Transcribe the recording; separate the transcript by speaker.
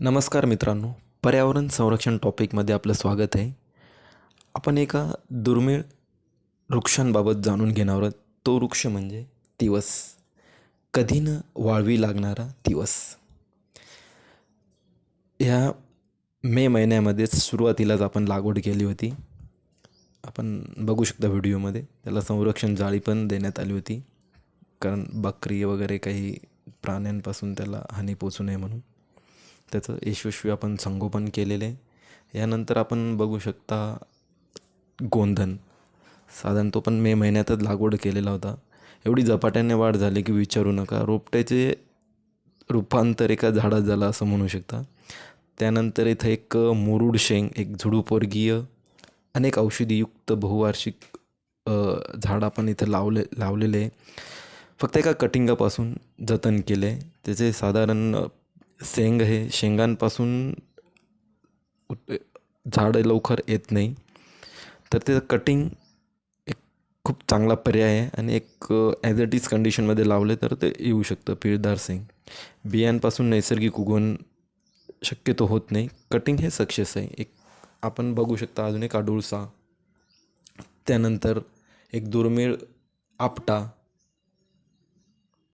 Speaker 1: नमस्कार मित्रांनो. पर्यावरण संरक्षण टॉपिकमध्ये आपलं स्वागत आहे. आपण एका दुर्मिळ वृक्षांबाबत जाणून घेणार आहोत. तो वृक्ष म्हणजे दिवस कधी न वाळवी लागणारा दिवस ह्या मे महिन्यामध्येच सुरुवातीलाच आपण लागवड केली होती. आपण बघू शकता व्हिडिओमध्ये. त्याला संरक्षण जाळी पण देण्यात आली होती. कारण बकरी वगैरे काही प्राण्यांपासून त्याला हानी पोचू नये म्हणून. त्याचं यशस्वी आपण संगोपन केलेले यानंतर आपण बघू शकता गोंधन. साधारण तो पण मे महिन्यातच लागवड केलेला होता. एवढी झपाट्याने वाढ झाली की विचारू नका. रोपट्याचे रूपांतर एका झाडात झालं असं म्हणू शकता. त्यानंतर इथं एक मुरुड शेंग एक झुडूपवर्गीय अनेक औषधीयुक्त बहुवार्षिक झाड आपण इथं लावले लावलेले फक्त एका कटिंगापासून जतन केले त्याचे साधारण शेंग हे शेंगांपासून झाड लवकर येत नाही. तर ते कटिंग एक खूप चांगला पर्याय आहे आणि एक ॲज इट इज कंडिशनमध्ये लावले तर ते येऊ शकतं पिळदार शेंग. बियांपासून नैसर्गिक उगवण शक्यतो होत नाही. कटिंग हे सक्सेस आहे. एक आपण बघू शकता अजून एक अडुळसा त्यानंतर एक दुर्मिळ आपटा.